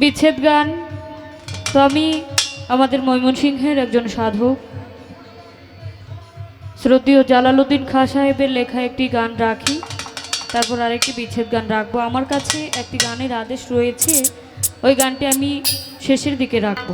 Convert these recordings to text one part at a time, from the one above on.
বিচ্ছেদ গান। তো আমি আমাদের ময়মনসিংহের একজন সাধক। শ্রদ্ধীয় জালালুদ্দিন খাঁ সাহেবের লেখা একটি গান রাখি। তারপর আরেকটি বিচ্ছেদ গান রাখব। আমার কাছে একটি গানের আদেশ রয়েছে। ওই গানটি আমি শেষের দিকে রাখব।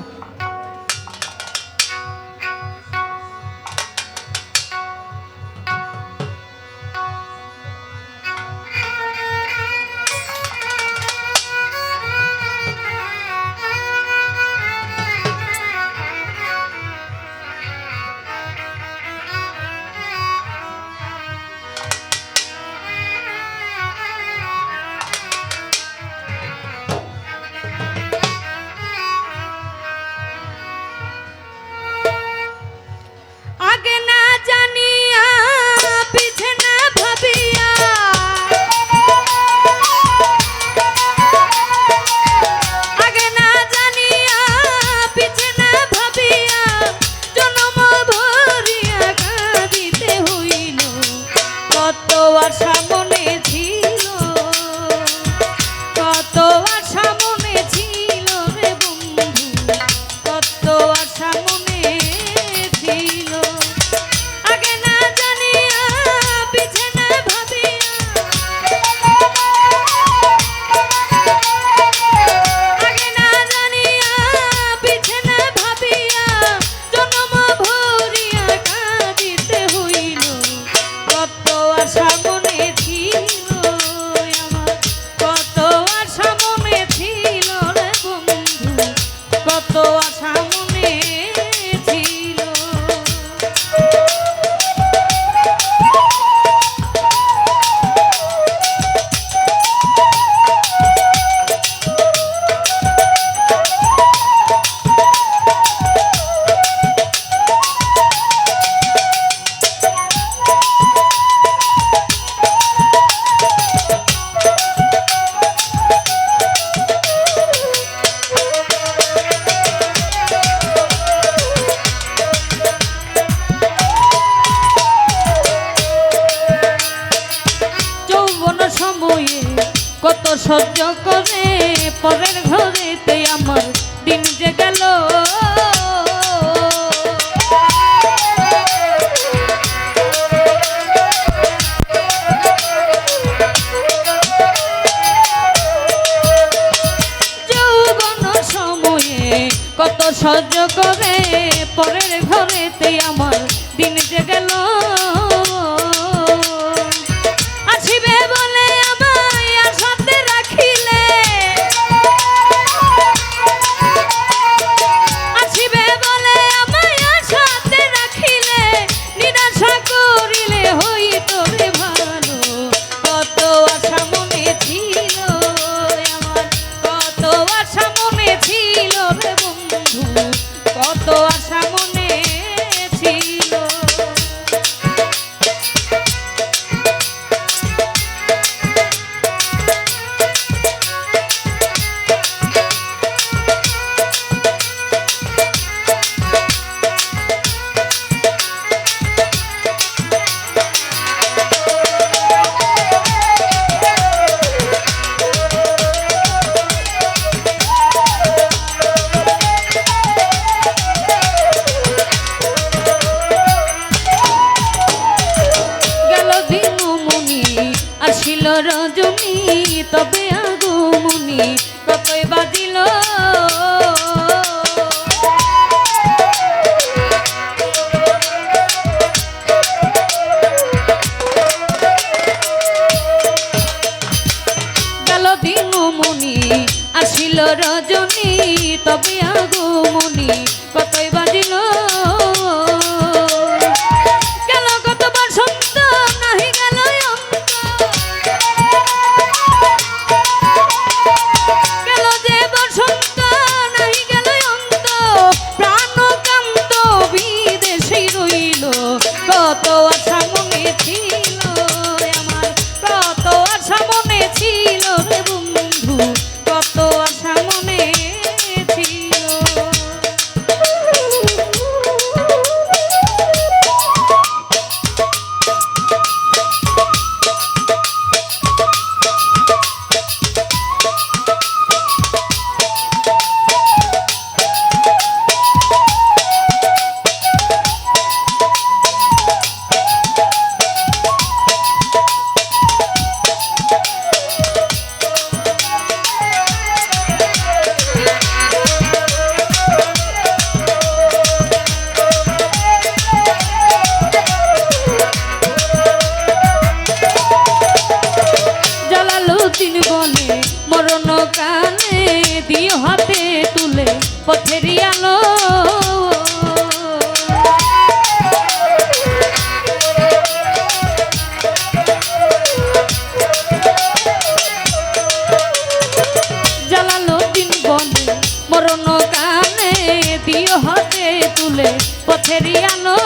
কত আর সামনে সহ্য করে পরের ঘরে ঘরেতে আমার দিন যে গেল। কত সহ্য করে পরের ঘরে ঘরেতে আমার দিন যে গেল। বাজিল রজনী তবে আগমনি কতই বাজিল? আসিল রজনী তবে আগমনী so I প্রাণে দিও হাতে তুলে পথের আলো।